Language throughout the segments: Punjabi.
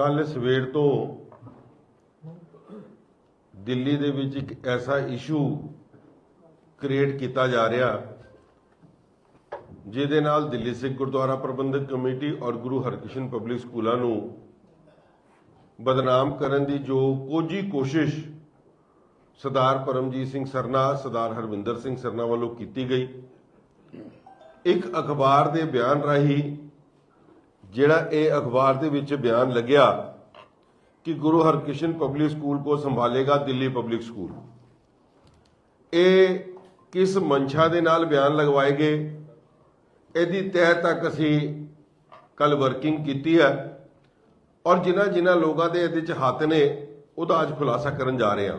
ਕੱਲ ਸਵੇਰ ਤੋਂ ਦਿੱਲੀ ਦੇ ਵਿੱਚ ਇੱਕ ਐਸਾ ਇਸ਼ੂ ਕ੍ਰੀਏਟ ਕੀਤਾ ਜਾ ਰਿਹਾ, ਜਿਹਦੇ ਨਾਲ ਦਿੱਲੀ ਸਿੱਖ ਗੁਰਦੁਆਰਾ ਪ੍ਰਬੰਧਕ ਕਮੇਟੀ ਔਰ ਗੁਰੂ ਹਰਕ੍ਰਿਸ਼ਨ ਪਬਲਿਕ ਸਕੂਲਾਂ ਨੂੰ ਬਦਨਾਮ ਕਰਨ ਦੀ ਜੋ ਕੋਝੀ ਕੋਸ਼ਿਸ਼ ਸਰਦਾਰ ਪਰਮਜੀਤ ਸਿੰਘ ਸਰਨਾ, ਸਰਦਾਰ ਹਰਵਿੰਦਰ ਸਿੰਘ ਸਰਨਾ ਵੱਲੋਂ ਕੀਤੀ ਗਈ, ਇੱਕ ਅਖਬਾਰ ਦੇ ਬਿਆਨ ਰਾਹੀਂ ਜਿਹੜਾ ਇਹ ਅਖਬਾਰ ਦੇ ਵਿੱਚ ਬਿਆਨ ਲੱਗਿਆ ਕਿ ਗੁਰੂ ਹਰਕ੍ਰਿਸ਼ਨ ਪਬਲਿਕ ਸਕੂਲ ਕੋ ਸੰਭਾਲੇਗਾ ਦਿੱਲੀ ਪਬਲਿਕ ਸਕੂਲ। ਇਹ ਕਿਸ ਮਨਸ਼ਾ ਦੇ ਨਾਲ ਬਿਆਨ ਲਗਵਾਏ ਗਏ? ਇਹਦੀ ਤਹਿ ਤੱਕ ਅਸੀਂ ਕੱਲ ਵਰਕਿੰਗ ਕੀਤੀ ਹੈ ਔਰ ਜਿਨ੍ਹਾਂ ਜਿਨ੍ਹਾਂ ਲੋਕਾਂ ਦੇ ਇਹਦੇ ਚ ਹੱਥ ਨੇ, ਉਹਦਾ ਅੱਜ ਖੁਲਾਸਾ ਕਰਨ ਜਾ ਰਹੇ ਹਾਂ।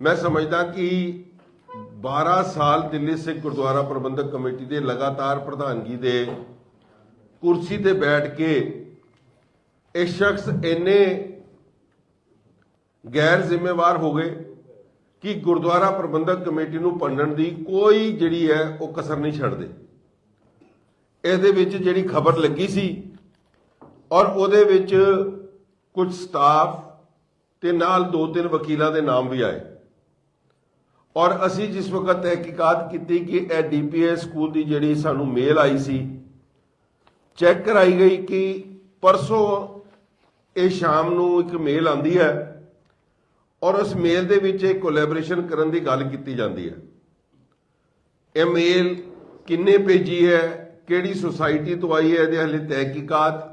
ਮੈਂ ਸਮਝਦਾ ਕਿ 12 ਸਾਲ ਦਿੱਲੀ ਸਿੱਖ ਗੁਰਦੁਆਰਾ ਪ੍ਰਬੰਧਕ ਕਮੇਟੀ ਦੇ ਲਗਾਤਾਰ ਪ੍ਰਧਾਨਗੀ ਦੇ ਕੁਰਸੀ ਤੇ ਬੈਠ ਕੇ ਇਹ ਸ਼ਖਸ ਇੰਨੇ ਗੈਰ ਜ਼ਿੰਮੇਵਾਰ ਹੋ ਗਏ ਕਿ ਗੁਰਦੁਆਰਾ ਪ੍ਰਬੰਧਕ ਕਮੇਟੀ ਨੂੰ ਪੰਡਣ ਦੀ ਕੋਈ ਜਿਹੜੀ ਹੈ ਉਹ ਕਸਰ ਨਹੀਂ ਛੱਡਦੇ। ਇਹਦੇ ਵਿੱਚ ਜਿਹੜੀ ਖਬਰ ਲੱਗੀ ਸੀ ਔਰ ਉਹਦੇ ਵਿੱਚ ਕੁਝ ਸਟਾਫ ਤੇ ਨਾਲ ਦੋ ਤਿੰਨ ਵਕੀਲਾਂ ਦੇ ਨਾਮ ਵੀ ਆਏ। ਔਰ ਅਸੀਂ ਜਿਸ ਵਕਤ ਤਹਿਕੀਕਾਤ ਕੀਤੀ ਕਿ ਇਹ ਡੀਪੀਐਸ ਸਕੂਲ ਦੀ ਜਿਹੜੀ ਸਾਨੂੰ ਮੇਲ ਆਈ ਸੀ ਚੈੱਕ ਕਰਾਈ ਗਈ ਕਿ ਪਰਸੋਂ ਇਹ ਸ਼ਾਮ ਨੂੰ ਇੱਕ ਮੇਲ ਆਂਦੀ ਹੈ ਔਰ ਉਸ ਮੇਲ ਦੇ ਵਿੱਚ ਇਹ ਕੋਲੈਬੋਰੇਸ਼ਨ ਕਰਨ ਦੀ ਗੱਲ ਕੀਤੀ ਜਾਂਦੀ ਹੈ। ਇਹ ਮੇਲ ਕਿੰਨੇ ਭੇਜੀ ਹੈ, ਕਿਹੜੀ ਸੁਸਾਇਟੀ ਤੋਂ ਆਈ ਹੈ, ਇਹਦੇ ਹਲੇ ਤਹਿਕੀਕਾਤ,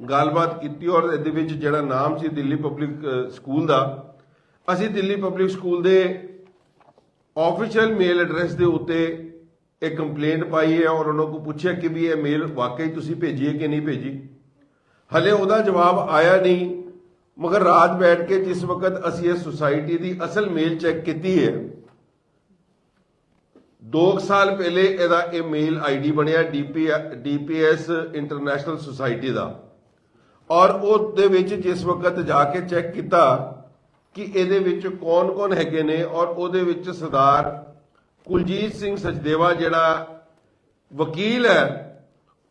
ਗੱਲਬਾਤ ਕੀਤੀ ਔਰ ਇਹਦੇ ਵਿੱਚ ਜਿਹੜਾ ਨਾਮ ਸੀ ਦਿੱਲੀ ਪਬਲਿਕ ਸਕੂਲ ਦਾ, ਅਸੀਂ ਦਿੱਲੀ ਪਬਲਿਕ ਸਕੂਲ ਦੇ ਆਫੀਸ਼ੀਅਲ ਮੇਲ ਐਡਰੈਸ ਦੇ ਉੱਤੇ ਇਹ ਕੰਪਲੇਂਟ ਪਾਈ ਹੈ ਔਰ ਉਹਨਾਂ ਕੋਲ ਪੁੱਛਿਆ ਕਿ ਵੀ ਇਹ ਮੇਲ ਵਾਕਈ ਤੁਸੀਂ ਭੇਜੀ ਹੈ ਕਿ ਨਹੀਂ ਭੇਜੀ? ਹਲੇ ਉਹਦਾ ਜਵਾਬ ਆਇਆ ਨਹੀਂ, ਮਗਰ ਰਾਤ ਬੈਠ ਕੇ ਜਿਸ ਵਕਤ ਅਸੀਂ ਇਹ ਸੁਸਾਇਟੀ ਦੀ ਅਸਲ ਮੇਲ ਚੈੱਕ ਕੀਤੀ ਹੈ 2 ਸਾਲ ਪਹਿਲੇ ਇਹਦਾ ਇਹ ਮੇਲ ਆਈਡੀ ਬਣਿਆ ਡੀਪੀ ਡੀਪੀਐਸ ਇੰਟਰਨੈਸ਼ਨਲ ਸੁਸਾਇਟੀ ਦਾ। ਔਰ ਉਹਦੇ ਵਿੱਚ ਜਿਸ ਵਕਤ ਜਾ ਕੇ ਚੈੱਕ ਕੀਤਾ ਕਿ ਇਹਦੇ ਵਿੱਚ ਕੌਣ-ਕੌਣ ਹੈਗੇ ਨੇ ਔਰ ਉਹਦੇ ਵਿੱਚ ਸਰਦਾਰ ਕੁਲਜੀਤ ਸਿੰਘ ਸਚਦੇਵਾ ਜਿਹੜਾ ਵਕੀਲ ਹੈ,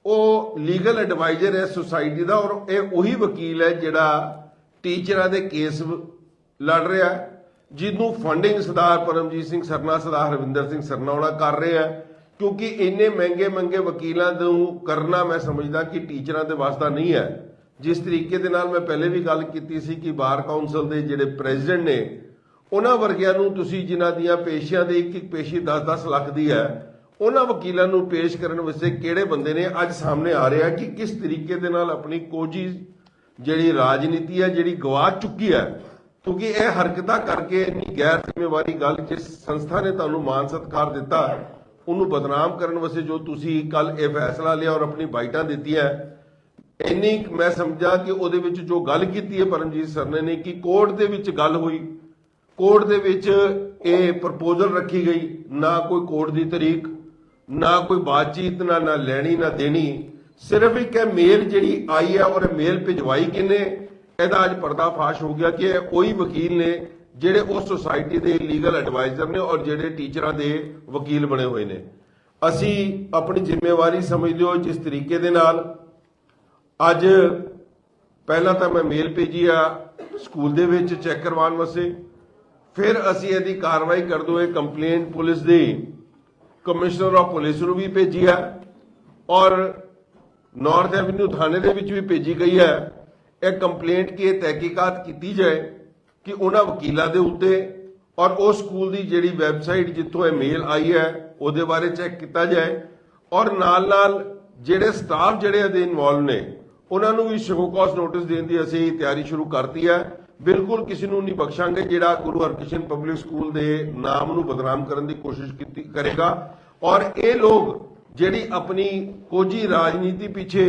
ਉਹ ਲੀਗਲ ਐਡਵਾਈਜ਼ਰ ਹੈ ਸੁਸਾਇਟੀ ਦਾ ਔਰ ਇਹ ਉਹੀ ਵਕੀਲ ਹੈ ਜਿਹੜਾ ਟੀਚਰਾਂ ਦੇ ਕੇਸ ਲੜ ਰਿਹਾ ਜਿਹਨੂੰ ਫੰਡਿੰਗ ਸਰਦਾਰ ਪਰਮਜੀਤ ਸਿੰਘ ਸਰਨਾ, ਸਰਦਾਰ ਹਰਵਿੰਦਰ ਸਿੰਘ ਸਰਨਾ ਉਹਨਾਂ ਕਰ ਰਿਹਾ ਕਿਉਂਕਿ ਇੰਨੇ ਮਹਿੰਗੇ ਮਹਿੰਗੇ ਵਕੀਲਾਂ ਨੂੰ ਕਰਨਾ ਮੈਂ ਸਮਝਦਾ ਕਿ ਟੀਚਰਾਂ ਦੇ ਵਾਸਤਾ ਨਹੀਂ ਹੈ। ਜਿਸ ਤਰੀਕੇ ਦੇ ਨਾਲ ਮੈਂ ਪਹਿਲੇ ਵੀ ਗੱਲ ਕੀਤੀ ਸੀ ਕਿ ਬਾਰ ਕਾਉਂਸਲ ਦੇ ਜਿਹੜੇ ਪ੍ਰੈਜ਼ੀਡੈਂਟ ਨੇ ਉਹਨਾਂ ਵਰਗਿਆਂ ਨੂੰ ਤੁਸੀਂ ਜਿਨ੍ਹਾਂ ਦੀਆਂ ਪੇਸ਼ੀਆਂ ਦੇ ਇੱਕ ਇੱਕ ਪੇਸ਼ੀ 10-10 ਲੱਖ ਦੀ ਹੈ, ਉਹਨਾਂ ਵਕੀਲਾਂ ਨੂੰ ਪੇਸ਼ ਕਰਨ ਵਾਸਤੇ ਕਿਹੜੇ ਬੰਦੇ ਨੇ ਅੱਜ ਸਾਹਮਣੇ ਆ ਰਿਹਾ ਕਿ ਕਿਸ ਤਰੀਕੇ ਦੇ ਨਾਲ ਆਪਣੀ ਕੋਜੀ ਜਿਹੜੀ ਰਾਜਨੀਤੀ ਹੈ, ਜਿਹੜੀ ਗਵਾ ਚੁੱਕੀ ਹੈ? ਕਿਉਂਕਿ ਇਹ ਹਰਕਤਾਂ ਕਰਕੇ ਇੰਨੀ ਗੈਰ ਜ਼ਿੰਮੇਵਾਰੀ ਗੱਲ ਜਿਸ ਸੰਸਥਾ ਨੇ ਤੁਹਾਨੂੰ ਮਾਨ ਸਤਿਕਾਰ ਦਿੱਤਾ, ਉਹਨੂੰ ਬਦਨਾਮ ਕਰਨ ਵਾਸਤੇ ਜੋ ਤੁਸੀਂ ਕੱਲ ਇਹ ਫੈਸਲਾ ਲਿਆ ਔਰ ਆਪਣੀ ਬਾਈਟਾਂ ਦਿੱਤੀਆਂ, ਇੰਨੀ ਮੈਂ ਸਮਝਾ ਕਿ ਉਹਦੇ ਵਿੱਚ ਜੋ ਗੱਲ ਕੀਤੀ ਹੈ ਪਰਮਜੀਤ ਸਰ ਨੇ ਕਿ ਕੋਰਟ ਦੇ ਵਿੱਚ ਗੱਲ ਹੋਈ। ਕੋਰਟ ਦੇ ਵਿੱਚ ਇਹ ਪ੍ਰਪੋਜ਼ਲ ਰੱਖੀ ਗਈ, ਨਾ ਕੋਈ ਕੋਰਟ ਦੀ ਤਰੀਕ, ਨਾ ਕੋਈ ਬਾਤਚੀਤ, ਨਾ ਨਾ ਲੈਣੀ, ਨਾ ਦੇਣੀ। ਸਿਰਫ ਇੱਕ ਇਹ ਮੇਲ ਜਿਹੜੀ ਆਈ ਹੈ ਔਰ ਇਹ ਮੇਲ ਭਿਜਵਾਈ ਕਿਨੇ ਇਹਦਾ ਅੱਜ ਪਰਦਾਫਾਸ਼ ਹੋ ਗਿਆ ਕਿ ਇਹ ਉਹੀ ਵਕੀਲ ਨੇ ਜਿਹੜੇ ਉਸ ਸੁਸਾਇਟੀ ਦੇ ਲੀਗਲ ਐਡਵਾਈਜ਼ਰ ਨੇ ਔਰ ਜਿਹੜੇ ਟੀਚਰਾਂ ਦੇ ਵਕੀਲ ਬਣੇ ਹੋਏ ਨੇ। ਅਸੀਂ ਆਪਣੀ ਜ਼ਿੰਮੇਵਾਰੀ ਸਮਝਦੇ ਹੋ ਜਿਸ ਤਰੀਕੇ ਦੇ ਨਾਲ ਅੱਜ ਪਹਿਲਾਂ ਤਾਂ ਮੈਂ ਮੇਲ ਭੇਜੀ ਆ ਸਕੂਲ ਦੇ ਵਿੱਚ ਚੈੱਕ ਕਰਵਾਉਣ ਵਾਸਤੇ। ਫਿਰ ਅਸੀਂ ਇਹਦੀ ਕਾਰਵਾਈ ਕਰਦੇ ਹੋਏ ਕੰਪਲੇਂਟ ਪੁਲਿਸ ਦੀ। ਕਮਿਸ਼ਨਰ ਆਫ ਪੁਲਿਸ ਨੂੰ ਵੀ ਭੇਜੀ ਹੈ ਔਰ ਨਾਰਥ ਐਵਨਿਊ ਥਾਣੇ ਦੇ ਵਿੱਚ ਵੀ ਭੇਜੀ ਗਈ ਹੈ। ਇਹ ਕੰਪਲੇਂਟ ਕੀ ਇਹ ਤਹਿਕੀਕਾਤ ਕੀਤੀ ਜਾਏ ਕਿ ਉਹਨਾਂ ਵਕੀਲਾਂ ਦੇ ਉੱਤੇ ਔਰ ਉਹ ਸਕੂਲ ਦੀ ਜਿਹੜੀ ਵੈਬਸਾਈਟ ਜਿੱਥੋਂ ਇਹ ਮੇਲ ਆਈ ਹੈ, ਉਹਦੇ ਬਾਰੇ ਚੈੱਕ ਕੀਤਾ ਜਾਏ ਔਰ ਨਾਲ ਨਾਲ ਜਿਹੜੇ ਸਟਾਫ ਜਿਹੜੇ ਇਹਦੇ ਇਨਵੋਲਵ ਨੇ, ਉਹਨਾਂ ਨੂੰ ਵੀ ਸ਼ੋਕਾਸ ਨੋਟਿਸ ਦੇਣ ਦੀ ਅਸੀਂ ਤਿਆਰੀ ਸ਼ੁਰੂ ਕਰਤੀ ਹੈ। ਬਿਲਕੁਲ ਕਿਸੇ ਨੂੰ ਨਹੀਂ ਬਖਸ਼ਾਂਗੇ, ਜਿਹੜਾ ਗੁਰੂ ਹਰਕ੍ਰਿਸ਼ਨ ਪਬਲਿਕ ਸਕੂਲ ਦੇ ਨਾਮ ਨੂੰ ਬਦਨਾਮ ਕਰਨ ਦੀ ਕੋਸ਼ਿਸ਼ ਕੀਤੀ, ਕਰੇਗਾ। ਔਰ ਇਹ ਲੋਕ ਜਿਹੜੀ ਆਪਣੀ ਕੋਜੀ ਰਾਜਨੀਤੀ ਪਿੱਛੇ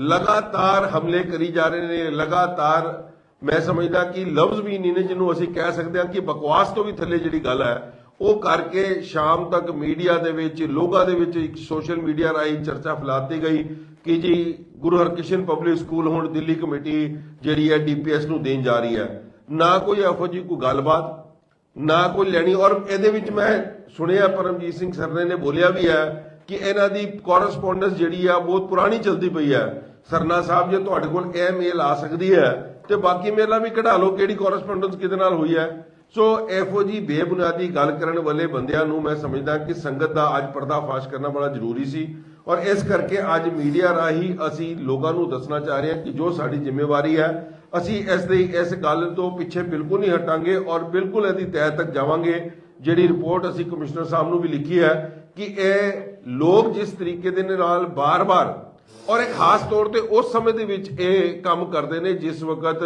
ਲਗਾਤਾਰ ਹਮਲੇ ਕਰੀ ਜਾ ਰਹੇ ਨੇ, ਲਗਾਤਾਰ ਮੈਂ ਸਮਝਦਾ ਕਿ ਲਫ਼ਜ਼ ਵੀ ਨਹੀਂ ਨੇ ਜਿਹਨੂੰ ਅਸੀਂ ਕਹਿ ਸਕਦੇ ਹਾਂ ਕਿ ਬਕਵਾਸ ਤੋਂ ਵੀ ਥੱਲੇ ਜਿਹੜੀ ਗੱਲ ਹੈ, ਉਹ ਕਰਕੇ ਸ਼ਾਮ ਤੱਕ ਮੀਡੀਆ ਦੇ ਵਿੱਚ, ਲੋਕਾਂ ਦੇ ਵਿੱਚ ਇੱਕ ਸੋਸ਼ਲ ਮੀਡੀਆ ਰਾਹੀਂ ਚਰਚਾ ਫੈਲਾਤੀ ਗਈ ਕਿ ਜੀ ਗੁਰੂ ਹਰਕ੍ਰਿਸ਼ਨ ਪਬਲਿਕ ਸਕੂਲ ਹੁਣ ਦਿੱਲੀ ਕਮੇਟੀ ਜਿਹੜੀ ਹੈ ਡੀਪੀਐਸ ਨੂੰ ਦੇਣ ਜਾ ਰਹੀ ਹੈ। ਨਾ ਕੋਈ ਇਹੋ ਜਿਹੀ ਕੋਈ ਗੱਲਬਾਤ, ਨਾ ਕੋਈ ਲੈਣੀ। ਔਰ ਇਹਦੇ ਵਿੱਚ ਮੈਂ ਸੁਣਿਆ ਪਰਮਜੀਤ ਸਿੰਘ ਸਰਨੇ ਨੇ ਬੋਲਿਆ ਵੀ ਹੈ ਕਿ ਇਹਨਾਂ ਦੀ ਕੋਰਸਪੋਂਡੈਂਸ ਜਿਹੜੀ ਆ ਬਹੁਤ ਪੁਰਾਣੀ ਚੱਲਦੀ ਪਈ ਹੈ। ਸਰਨਾ ਸਾਹਿਬ ਜੇ ਤੁਹਾਡੇ ਕੋਲ ਇਹ ਮੇਲ ਆ ਸਕਦੀ ਹੈ ਤੇ ਬਾਕੀ ਮੇਲਾਂ ਵੀ ਕਢਾ ਲਓ, ਕਿਹੜੀ ਕੋਰਸਪੋਂਡੈਂਸ ਕਿਹਦੇ ਨਾਲ ਹੋਈ ਹੈ। ਸੋ ਇਹੋ ਜੀ ਬੇਬੁਨਿਆਦੀ ਗੱਲ ਕਰਨ ਵਾਲੇ ਬੰਦਿਆਂ ਨੂੰ ਮੈਂ ਸਮਝਦਾ ਕਿ ਸੰਗਤ ਦਾ ਅੱਜ ਪਰਦਾਫਾਸ਼ ਕਰਨਾ ਬੜਾ ਜ਼ਰੂਰੀ ਸੀ। ਔਰ ਇਸ ਕਰਕੇ ਅੱਜ ਮੀਡੀਆ ਰਾਹੀਂ ਅਸੀਂ ਲੋਕਾਂ ਨੂੰ ਦੱਸਣਾ ਚਾਹ ਰਹੇ ਹਾਂ ਕਿ ਜੋ ਸਾਡੀ ਜ਼ਿੰਮੇਵਾਰੀ ਹੈ, ਅਸੀਂ ਇਸ ਦੀ ਇਸ ਗੱਲ ਤੋਂ ਪਿੱਛੇ ਬਿਲਕੁਲ ਨਹੀਂ ਹਟਾਂਗੇ ਔਰ ਬਿਲਕੁਲ ਇਹਦੀ ਤਹਿ ਤੱਕ ਜਾਵਾਂਗੇ। ਜਿਹੜੀ ਰਿਪੋਰਟ ਅਸੀਂ ਕਮਿਸ਼ਨਰ ਸਾਹਿਬ ਨੂੰ ਵੀ ਲਿਖੀ ਹੈ ਕਿ ਇਹ ਲੋਕ ਜਿਸ ਤਰੀਕੇ ਦੇ ਨਾਲ ਬਾਰ-ਬਾਰ ਔਰ ਇਹ ਖਾਸ ਤੌਰ ਤੇ ਉਸ ਸਮੇਂ ਦੇ ਵਿੱਚ ਇਹ ਕੰਮ ਕਰਦੇ ਨੇ ਜਿਸ ਵਕਤ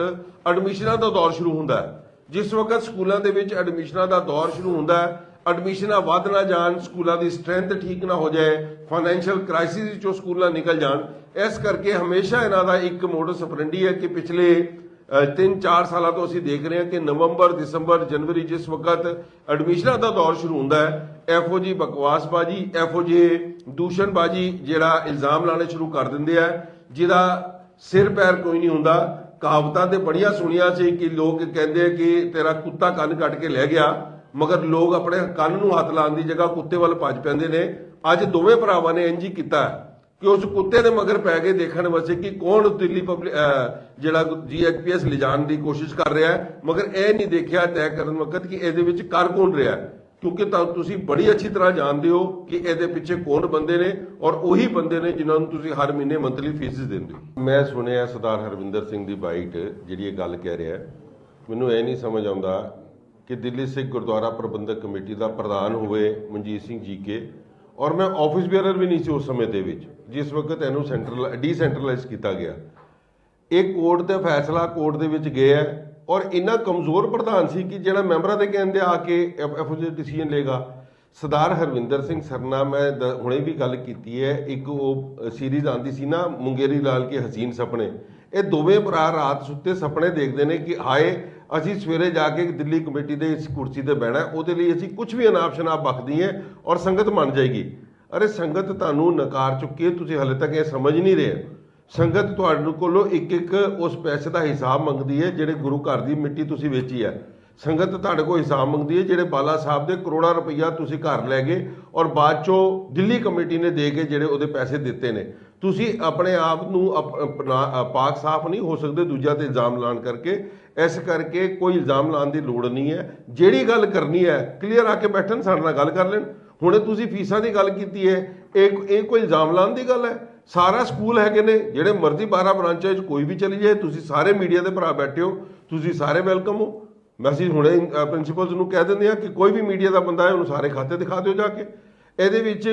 ਐਡਮਿਸ਼ਨਾਂ ਦਾ ਦੌਰ ਸ਼ੁਰੂ ਹੁੰਦਾ ਹੈ। ਜਿਸ ਵਕਤ ਸਕੂਲਾਂ ਦੇ ਵਿੱਚ ਐਡਮਿਸ਼ਨਾਂ ਦਾ ਦੌਰ ਸ਼ੁਰੂ ਹੁੰਦਾ ਹੈ ਐਡਮਿਸ਼ਨਾਂ ਵੱਧ ਨਾ ਜਾਣ, ਸਕੂਲਾਂ ਦੀ ਸਟਰੈਂਥ ਠੀਕ ਨਾ ਹੋ ਜਾਏ ਫਾਈਨੈਂਸ਼ੀਅਲ ਕ੍ਰਾਈਸਿਸ ਵਿੱਚੋਂ ਸਕੂਲਾਂ ਨਿਕਲ ਜਾਣ, ਇਸ ਕਰਕੇ ਹਮੇਸ਼ਾ ਇਹਨਾਂ ਦਾ ਇੱਕ ਮੋਡਸ ਆਪਰੈਂਡੀ ਹੈ ਕਿ ਪਿਛਲੇ 3-4 ਸਾਲਾਂ ਤੋਂ ਅਸੀਂ ਦੇਖ ਰਹੇ ਹਾਂ ਕਿ ਨਵੰਬਰ, ਦਸੰਬਰ, ਜਨਵਰੀ ਜਿਸ ਵਕਤ ਐਡਮਿਸ਼ਨਾਂ ਦਾ ਦੌਰ ਸ਼ੁਰੂ ਹੁੰਦਾ ਹੈ ਇਹੋ ਬਕਵਾਸਬਾਜੀ ਇਹੋ ਜਿਹੇ ਦੂਸ਼ਣਬਾਜੀ ਜਿਹੜਾ ਇਲਜ਼ਾਮ ਲਾਣੇ ਸ਼ੁਰੂ ਕਰ ਦਿੰਦੇ ਆ, ਜਿਹਦਾ ਸਿਰ ਪੈਰ ਕੋਈ ਨਹੀਂ ਹੁੰਦਾ। ਕਹਾਵਤਾਂ ਤੇ ਬੜੀਆਂ ਸੁਣੀਆਂ ਸੀ ਕਿ ਲੋਕ ਕਹਿੰਦੇ ਕਿ ਤੇਰਾ ਕੁੱਤਾ ਕੰਨ ਕੱਟ ਕੇ ਲੈ ਗਿਆ। ਮਗਰ ਲੋਕ ਆਪਣੇ ਕੰਨ ਨੂੰ ਹੱਥ ਲਾਉਣ ਦੀ ਜਗ੍ਹਾ ਕੁੱਤੇ ਵੱਲ ਭੱਜ ਪੈਂਦੇ ਨੇ। ਅੱਜ ਦੋਵੇਂ ਭਰਾਵਾਂ ਨੇ ਇੰਜ ਹੀ ਕੀਤਾ ਕਿ ਉਸ ਕੁੱਤੇ ਦੇ ਮਗਰ ਪੈ ਕੇ ਦੇਖਣ ਵਾਸਤੇ ਕਿ ਕੌਣ ਦਿੱਲੀ ਪਬਲਿਕ ਜਿਹੜਾ ਜੀਐਚਪੀਐਸ ਲਿਜਾਣ ਦੀ ਕੋਸ਼ਿਸ਼ ਕਰ ਰਿਹਾ ਹੈ। ਮਗਰ ਇਹ ਨਹੀਂ ਦੇਖਿਆ ਤੈਅ ਕਰਨ ਵਕਤ ਕਿ ਇਹਦੇ ਵਿੱਚ ਕਰ ਕੌਣ ਰਿਹਾ ਹੈ। ਕਿਉਂਕਿ ਤਾਂ ਤੁਸੀਂ ਬੜੀ ਅੱਛੀ ਤਰ੍ਹਾਂ ਜਾਣਦੇ ਹੋ ਕਿ ਇਹਦੇ ਪਿੱਛੇ ਕੌਣ ਬੰਦੇ ਨੇ ਔਰ ਉਹੀ ਬੰਦੇ ਨੇ ਜਿਨ੍ਹਾਂ ਨੂੰ ਤੁਸੀਂ ਹਰ ਮਹੀਨੇ ਮੰਥਲੀ ਫੀਸ ਦਿੰਦੇ ਹੋ। ਮੈਂ ਸੁਣਿਆ ਸਰਦਾਰ ਹਰਵਿੰਦਰ ਸਿੰਘ ਦੀ ਬਾਈਟ ਜਿਹੜੀ ਇਹ ਗੱਲ ਕਹਿ ਰਿਹਾ ਮੈਨੂੰ ਇਹ ਨਹੀਂ ਸਮਝ ਆਉਂਦਾ ਕਿ ਦਿੱਲੀ ਸਿੱਖ ਗੁਰਦੁਆਰਾ ਪ੍ਰਬੰਧਕ ਕਮੇਟੀ ਦਾ ਪ੍ਰਧਾਨ ਹੋਵੇ ਮਨਜੀਤ ਸਿੰਘ ਜੀ ਕੇ। ਔਰ ਮੈਂ ਆਫਿਸ ਬੀਅਰਰ ਵੀ ਨਹੀਂ ਸੀ ਉਸ ਸਮੇਂ ਦੇ ਵਿੱਚ, ਜਿਸ ਵਕਤ ਇਹਨੂੰ ਸੈਂਟਰਲ ਡੀਸੈਂਟਰਲਾਈਜ਼ ਕੀਤਾ ਗਿਆ। ਇਹ ਕੋਰਟ ਦਾ ਫੈਸਲਾ ਕੋਰਟ ਦੇ ਵਿੱਚ ਗਿਆ ਔਰ ਇੰਨਾ ਕਮਜ਼ੋਰ ਪ੍ਰਧਾਨ ਸੀ ਕਿ ਜਿਹੜਾ ਮੈਂਬਰਾਂ ਦੇ ਕਹਿੰਦੇ ਆ ਕੇ ਇਹੋ ਜਿਹੇ ਡਿਸੀਜਨ ਲੇਗਾ ਸਰਦਾਰ ਹਰਵਿੰਦਰ ਸਿੰਘ ਸਰਨਾ, ਮੈਂ ਦ- ਹੁਣੇ ਵੀ ਗੱਲ ਕੀਤੀ ਹੈ, ਇੱਕ ਉਹ ਸੀਰੀਜ਼ ਆਂਦੀ ਸੀ ਨਾ, ਮੁੰਗੇਰੀ ਲਾਲ ਕੇ ਹਸੀਨ ਸੁਪਨੇ। ਇਹ ਦੋਵੇਂ ਭਰਾ ਰਾਤ ਸੁੱਤੇ ਸੁਪਨੇ ਦੇਖਦੇ ਨੇ ਕਿ ਹਾਏ ਅਸੀਂ ਸਵੇਰੇ ਜਾ ਕੇ ਦਿੱਲੀ ਕਮੇਟੀ ਦੇ ਇਸ ਕੁਰਸੀ ਤੇ ਬਹਿਣਾ ਉਹਦੇ ਲਈ ਅਸੀਂ ਕੁਝ ਵੀ ਅਨਾਪ ਸ਼ਨਾਪ ਬਖਦੀ ਹੈ ਔਰ ਸੰਗਤ ਮੰਨ ਜਾਏਗੀ। ਅਰੇ ਸੰਗਤ ਤੁਹਾਨੂੰ ਨਕਾਰ ਚੁੱਕੀ ਹੈ, ਤੁਸੀਂ ਹਲੇ ਤੱਕ ਇਹ ਸਮਝ ਨਹੀਂ ਰਹੇ। ਸੰਗਤ ਤੁਹਾਡੇ ਕੋਲੋਂ ਇੱਕ ਇੱਕ ਉਸ ਪੈਸੇ ਦਾ ਹਿਸਾਬ ਮੰਗਦੀ ਹੈ, ਜਿਹੜੇ ਗੁਰੂ ਘਰ ਦੀ ਮਿੱਟੀ ਤੁਸੀਂ ਵੇਚੀ ਹੈ। ਸੰਗਤ ਤੁਹਾਡੇ ਕੋਲ ਹਿਸਾਬ ਮੰਗਦੀ ਹੈ, ਜਿਹੜੇ ਬਾਲਾ ਸਾਹਿਬ ਦੇ ਕਰੋੜਾਂ ਰੁਪਈਆ ਤੁਸੀਂ ਘਰ ਲੈ ਗਏ ਔਰ ਬਾਅਦ ਚੋਂ ਦਿੱਲੀ ਕਮੇਟੀ ਨੇ ਦੇ ਕੇ ਜਿਹੜੇ ਉਹਦੇ ਪੈਸੇ ਦਿੱਤੇ ਨੇ। ਤੁਸੀਂ ਆਪਣੇ ਆਪ ਨੂੰ ਅਪ- ਪਾਕ ਸਾਫ਼ ਨਹੀਂ ਹੋ ਸਕਦੇ ਦੂਜਿਆਂ ਤੇ ਇਲਜ਼ਾਮ ਲਾਉਣ ਕਰਕੇ। ਇਸ ਕਰਕੇ ਕੋਈ ਇਲਜ਼ਾਮ ਲਾਉਣ ਦੀ ਲੋੜ ਨਹੀਂ ਹੈ। ਜਿਹੜੀ ਗੱਲ ਕਰਨੀ ਹੈ ਕਲੀਅਰ ਆ ਕੇ ਬੈਠਣ, ਸਾਡੇ ਨਾਲ ਗੱਲ ਕਰ ਲੈਣ। ਹੁਣੇ ਤੁਸੀਂ ਫੀਸਾਂ ਦੀ ਗੱਲ ਕੀਤੀ ਹੈ, ਇਹ ਇਹ ਕੋਈ ਇਲਜ਼ਾਮ ਲਾਉਣ ਦੀ ਗੱਲ ਹੈ? ਸਾਰਾ ਸਕੂਲ ਹੈਗੇ ਨੇ, ਜਿਹੜੇ ਮਰਜ਼ੀ 12 ਬ੍ਰਾਂਚਾਂ 'ਚ ਕੋਈ ਵੀ ਚਲੀ ਜਾਏ, ਤੁਸੀਂ ਸਾਰੇ ਮੀਡੀਆ ਦੇ ਭਰਾ ਬੈਠੇ ਹੋ, ਤੁਸੀਂ ਸਾਰੇ ਵੈਲਕਮ ਹੋ। ਅਸੀਂ ਹੁਣੇ ਪ੍ਰਿੰਸੀਪਲਸ ਨੂੰ ਕਹਿ ਦਿੰਦੇ ਆ ਕਿ ਕੋਈ ਵੀ ਮੀਡੀਆ ਦਾ ਬੰਦਾ ਹੈ, ਉਹਨੂੰ ਸਾਰੇ ਖਾਤੇ ਦਿਖਾ ਦਿਓ ਜਾ ਕੇ। ਇਹਦੇ ਵਿੱਚ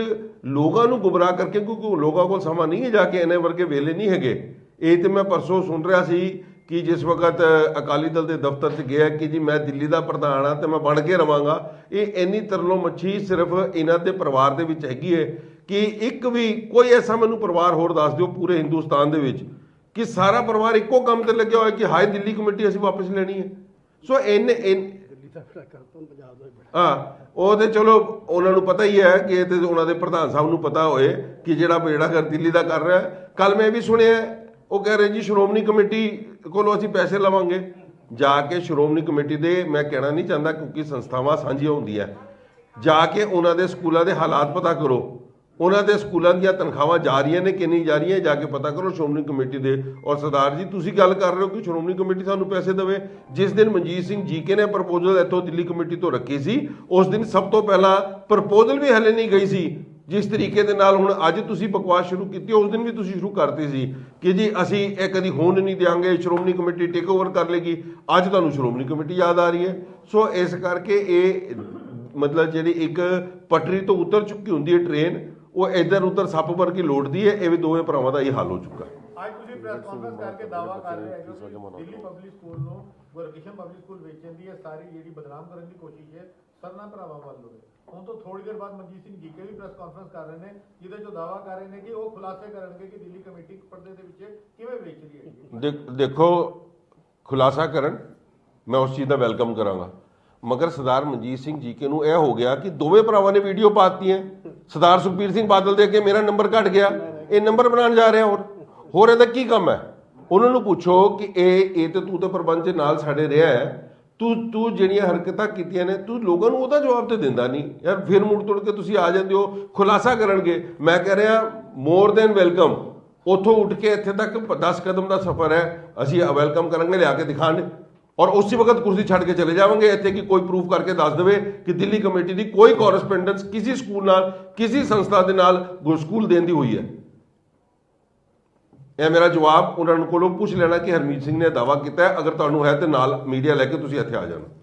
ਲੋਕਾਂ ਨੂੰ ਗੁੰਮਰਾਹ ਕਰਕੇ, ਕਿਉਂਕਿ ਲੋਕਾਂ ਕੋਲ ਸਮਾਂ ਨਹੀਂ ਹੈ ਜਾ ਕੇ ਇਹਨੇ ਵਰਗੇ ਵੇਲੇ ਨਹੀਂ ਹੈਗੇ। ਇਹ ਤੇ ਮੈਂ ਪਰਸੋਂ ਸੁਣ ਰਿਹਾ ਸੀ ਕਿ ਜਿਸ ਵਕਤ ਅਕਾਲੀ ਦਲ ਦੇ ਦਫ਼ਤਰ 'ਚ ਗਿਆ ਕਿ ਜੀ ਮੈਂ ਦਿੱਲੀ ਦਾ ਪ੍ਰਧਾਨ ਆ ਤੇ ਮੈਂ ਬਣ ਕੇ ਰਵਾਂਗਾ। ਇਹ ਇੰਨੀ ਤਰਲੋ ਮੱਛੀ ਸਿਰਫ ਇਹਨਾਂ ਦੇ ਪਰਿਵਾਰ ਦੇ ਵਿੱਚ ਹੈਗੀ ਹੈ ਕਿ ਇੱਕ ਵੀ ਕੋਈ ਐਸਾ ਮੈਨੂੰ ਪਰਿਵਾਰ ਹੋਰ ਦੱਸ ਦਿਓ ਪੂਰੇ ਹਿੰਦੁਸਤਾਨ ਦੇ ਵਿੱਚ ਕਿ ਸਾਰਾ ਪਰਿਵਾਰ ਇੱਕੋ ਕੰਮ ਤੇ ਲੱਗਿਆ ਹੋਇਆ ਕਿ ਹਾਏ ਦਿੱਲੀ ਕਮੇਟੀ ਅਸੀਂ ਵਾਪਸ ਲੈਣੀ ਹੈ। ਸੋ ਇਹਨੇ ਇਨ ਹਾਂ ਉਹ ਤੇ ਚਲੋ, ਉਹਨਾਂ ਨੂੰ ਪਤਾ ਹੀ ਹੈ ਕਿ ਇਹ ਤੇ ਉਹਨਾਂ ਦੇ ਪ੍ਰਧਾਨ ਸਾਹਿਬ ਨੂੰ ਪਤਾ ਹੋਏ ਕਿ ਜਿਹੜਾ ਜਿਹੜਾ ਘਰ ਦਿੱਲੀ ਦਾ ਕਰ ਰਿਹਾ ਕੱਲ ਮੈਂ ਇਹ ਵੀ ਸੁਣਿਆ ਉਹ ਕਹਿ ਰਹੇ ਜੀ, ਸ਼੍ਰੋਮਣੀ ਕਮੇਟੀ ਕੋਲੋਂ ਅਸੀਂ ਪੈਸੇ ਲਵਾਂਗੇ। ਜਾ ਕੇ ਸ਼੍ਰੋਮਣੀ ਕਮੇਟੀ ਦੇ, ਮੈਂ ਕਹਿਣਾ ਨਹੀਂ ਚਾਹੁੰਦਾ ਕਿਉਂਕਿ ਸੰਸਥਾਵਾਂ ਸਾਂਝੀਆਂ ਹੁੰਦੀਆਂ। ਜਾ ਕੇ ਉਹਨਾਂ ਦੇ ਸਕੂਲਾਂ ਦੇ ਹਾਲਾਤ ਪਤਾ ਕਰੋ। ਉਹਨਾਂ ਦੇ ਸਕੂਲਾਂ ਦੀਆਂ ਤਨਖਾਹਾਂ ਜਾ ਰਹੀਆਂ ਨੇ ਕਿ ਨਹੀਂ ਜਾ ਰਹੀਆਂ ਜਾ ਕੇ ਪਤਾ ਕਰੋ ਸ਼੍ਰੋਮਣੀ ਕਮੇਟੀ ਦੇ। ਔਰ ਸਰਦਾਰ ਜੀ, ਤੁਸੀਂ ਗੱਲ ਕਰ ਰਹੇ ਹੋ ਕਿ ਸ਼੍ਰੋਮਣੀ ਕਮੇਟੀ ਸਾਨੂੰ ਪੈਸੇ ਦੇਵੇ? ਜਿਸ ਦਿਨ ਮਨਜੀਤ ਸਿੰਘ ਜੀਕੇ ਨੇ ਪ੍ਰਪੋਜ਼ਲ ਇੱਥੋਂ ਦਿੱਲੀ ਕਮੇਟੀ ਤੋਂ ਰੱਖੀ ਸੀ, ਉਸ ਦਿਨ ਸਭ ਤੋਂ ਪਹਿਲਾਂ ਪ੍ਰਪੋਜ਼ਲ ਵੀ ਹਲੇ ਨਹੀਂ ਗਈ ਸੀ। ਜਿਸ ਤਰੀਕੇ ਦੇ ਨਾਲ ਹੁਣ ਅੱਜ ਤੁਸੀਂ ਬਕਵਾਸ ਸ਼ੁਰੂ ਕੀਤੀ, ਉਸ ਦਿਨ ਵੀ ਤੁਸੀਂ ਸ਼ੁਰੂ ਕਰਤੀ ਸੀ ਕਿ ਜੀ ਅਸੀਂ ਇਹ ਕਦੀ ਹੋਣ ਨਹੀਂ ਦਿਆਂਗੇ, ਸ਼੍ਰੋਮਣੀ ਕਮੇਟੀ ਟੇਕ ਓਵਰ ਕਰ ਲੇਗੀ। ਅੱਜ ਤੁਹਾਨੂੰ ਸ਼੍ਰੋਮਣੀ ਕਮੇਟੀ ਯਾਦ ਆ ਰਹੀ ਹੈ। ਸੋ ਇਸ ਕਰਕੇ ਇਹ ਮਤਲਬ ਜਿਹੜੀ ਇੱਕ ਪਟਰੀ ਤੋਂ ਉਤਰ ਚੁੱਕੀ ਹੁੰਦੀ ਹੈ ਟ੍ਰੇਨ ਉਹ ਇੱਧਰ ਉੱਧਰ ਸੱਪ ਵਰਗੀ ਲੋਟਦੀ ਹੈ ਇਹ ਵੀ ਦੋਵੇਂ ਭਰਾਵਾਂ ਦਾ ਇਹ ਹਾਲ ਹੋ ਚੁੱਕਾ। ਅੱਜ ਤੁਸੀਂ ਪ੍ਰੈਸ ਕਾਨਫਰੰਸ ਕਰਕੇ ਦਾਵਾ ਕਰ ਰਹੇ ਹੋ ਕਿ ਦਿੱਲੀ ਪਬਲਿਕ ਸਕੂਲ ਨੂੰ ਗੁਰਕਿਸ਼ਨ ਪਬਲਿਕ ਸਕੂਲ ਵੇਚਣ ਦੀ ਇਹ ਸਾਰੀ ਜਿਹੜੀ ਬਦਨਾਮ ਕਰਨ ਦੀ ਕੋਸ਼ਿਸ਼ ਹੈ ਸਰਨਾ ਭਰਾਵਾਂ ਵੱਲੋਂ ਹੈ ਹੁਣ ਤੋਂ ਥੋੜੀ ਦੇਰ ਬਾਅਦ ਮਨਜੀਤ ਸਿੰਘ ਜੀਕੇ ਵੀ ਪ੍ਰੈਸ ਕਾਨਫਰੰਸ ਕਰ ਰਹੇ ਨੇ ਜਿਹਦੇ ਚੋਂ ਦਾਵਾ ਕਰ ਰਹੇ ਨੇ ਕਿ ਉਹ ਖੁਲਾਸੇ ਕਰਨਗੇ ਕਿ ਦਿੱਲੀ ਕਮੇਟੀ ਪਰਦੇ ਦੇ ਵਿੱਚ ਕਿਵੇਂ ਵੇਚ ਰਹੀ ਹੈ। ਦੇਖ- ਖੁਲਾਸਾ ਕਰਨ ਮੈਂ ਉਸ ਚੀਜ਼ ਦਾ ਵੈਲਕਮ ਕਰਾਂਗਾ। ਮਗਰ ਸਰਦਾਰ ਮਨਜੀਤ ਸਿੰਘ ਜੀਕੇ ਨੂੰ ਇਹ ਹੋ ਗਿਆ ਕਿ ਦੋਵੇਂ ਭਰਾਵਾਂ ਨੇ ਵੀਡੀਓ ਪਾਤੀਆਂ ਸਰਦਾਰ ਸੁਖਬੀਰ ਸਿੰਘ ਬਾਦਲ ਦੇ ਅੱਗੇ ਮੇਰਾ ਨੰਬਰ ਘਟ ਗਿਆ। ਇਹ ਨੰਬਰ ਬਣਾਉਣ ਜਾ ਰਿਹਾ ਹੋਰ। ਹੋਰ ਇਹਦਾ ਕੀ ਕੰਮ ਹੈ? ਉਹਨਾਂ ਨੂੰ ਪੁੱਛੋ ਕਿ ਇਹ ਇਹ ਤੇ ਤੂੰ ਤਾਂ ਪ੍ਰਬੰਧ ਦੇ ਨਾਲ ਸਾਡੇ ਰਿਹਾ ਹੈ। ਤੂੰ ਤੂੰ ਜਿਹੜੀਆਂ ਹਰਕਤਾਂ ਕੀਤੀਆਂ ਨੇ, ਤੂੰ ਲੋਕਾਂ ਨੂੰ ਉਹਦਾ ਜਵਾਬ ਤੇ ਦਿੰਦਾ ਨਹੀਂ। ਯਾਰ ਫਿਰ ਮੁੜ ਤੁੜ ਕੇ ਤੁਸੀਂ ਆ ਜਾਂਦੇ ਹੋ, ਖੁਲਾਸਾ ਕਰਨਗੇ। ਮੈਂ ਕਹਿ ਰਿਹਾ ਮੋਰ ਦੈਨ ਵੈਲਕਮ ਉੱਥੋਂ ਉੱਠ ਕੇ ਇੱਥੇ ਤੱਕ 10 ਕਦਮ ਦਾ ਸਫ਼ਰ ਹੈ। ਅਸੀਂ ਵੈਲਕਮ ਕਰਾਂਗੇ, ਲਿਆ ਕੇ ਦਿਖਾਣ ਔਰ ਉਸੇ ਵਕਤ ਕੁਰਸੀ ਛੱਡ ਕੇ ਚਲੇ ਜਾਵਾਂਗੇ, ਇੱਥੇ ਕਿ ਕੋਈ ਪ੍ਰੂਫ ਕਰਕੇ ਦੱਸ ਦੇਵੇ ਕਿ ਦਿੱਲੀ ਕਮੇਟੀ ਦੀ ਕੋਈ ਕੋਰਸਪੈਂਡੈਂਸ ਕਿਸੇ ਸਕੂਲ ਨਾਲ, ਕਿਸੇ ਸੰਸਥਾ ਦੇ ਨਾਲ ਗੁਰ ਸਕੂਲ ਦੇਣ ਦੀ ਹੋਈ ਹੈ। ਇਹ ਮੇਰਾ ਜਵਾਬ, ਉਹਨਾਂ ਨੂੰ ਕੋਲੋਂ ਪੁੱਛ ਲੈਣਾ ਕਿ ਹਰਮੀਤ ਸਿੰਘ ਨੇ ਦਾਵਾ ਕੀਤਾ ਹੈ। ਅਗਰ ਤੁਹਾਨੂੰ ਹੈ ਤੇ ਨਾਲ ਮੀਡੀਆ ਲੈ ਕੇ ਤੁਸੀਂ ਇੱਥੇ ਆ ਜਾਣਾ।